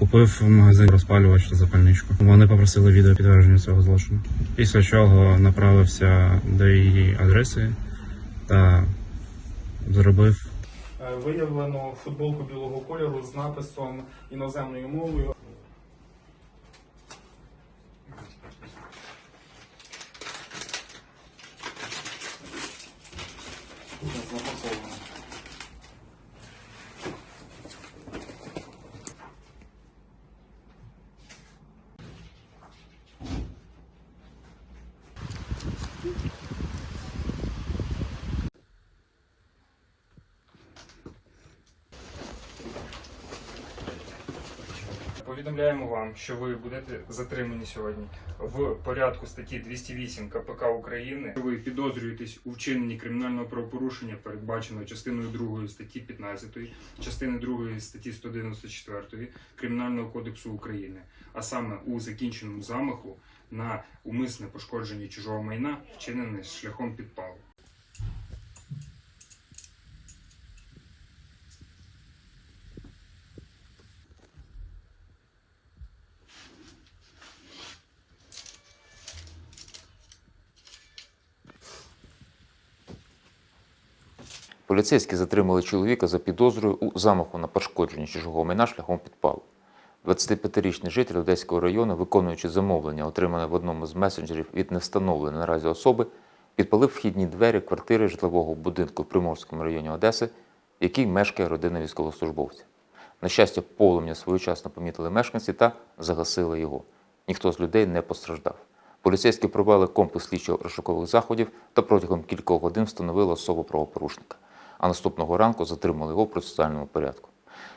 Купив в магазині розпалювач та запальничку. Вони попросили відео підтвердження цього злочину. Після чого направився до її адреси та зробив Е, Виявлено футболку білого кольору з написом іноземною мовою. Запаковано. Повідомляємо вам, що ви будете затримані сьогодні в порядку статті 208 КПК України. Ви підозрюєтесь у вчиненні кримінального правопорушення, передбаченого частиною 2 статті 15, частини 2 статті 194 Кримінального кодексу України, а саме у закінченому замаху на умисне пошкодження чужого майна, вчинене шляхом підпалу. Поліцейські затримали чоловіка за підозрою у замаху на пошкодження чужого майна шляхом підпалу. 25-річний житель Одеського району, виконуючи замовлення, отримане в одному з месенджерів від невстановленої наразі особи, підпалив вхідні двері квартири житлового будинку в Приморському районі Одеси, в якій мешкає родина військовослужбовця. На щастя, полум'я своєчасно помітили мешканці та загасили його. Ніхто з людей не постраждав. Поліцейські провели комплекс слідчо-розшукових заходів та протягом кількох годин встановили особу правопорушника. А наступного ранку затримали його в процесуальному порядку.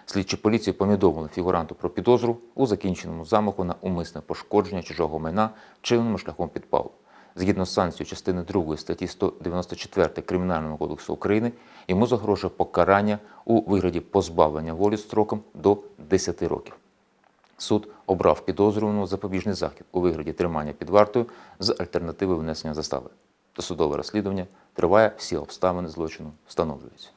Слідчі поліції повідомили фігуранту про підозру у закінченому замаху на умисне пошкодження чужого майна вчиненому шляхом підпалу. Згідно з санкцією частини 2 статті 194 Кримінального кодексу України, йому загрожує покарання у вигляді позбавлення волі строком до 10 років. Суд обрав підозрюваного запобіжний захід у вигляді тримання під вартою з альтернативи внесення застави. Досудове розслідування триває, всі обставини злочину встановлюються.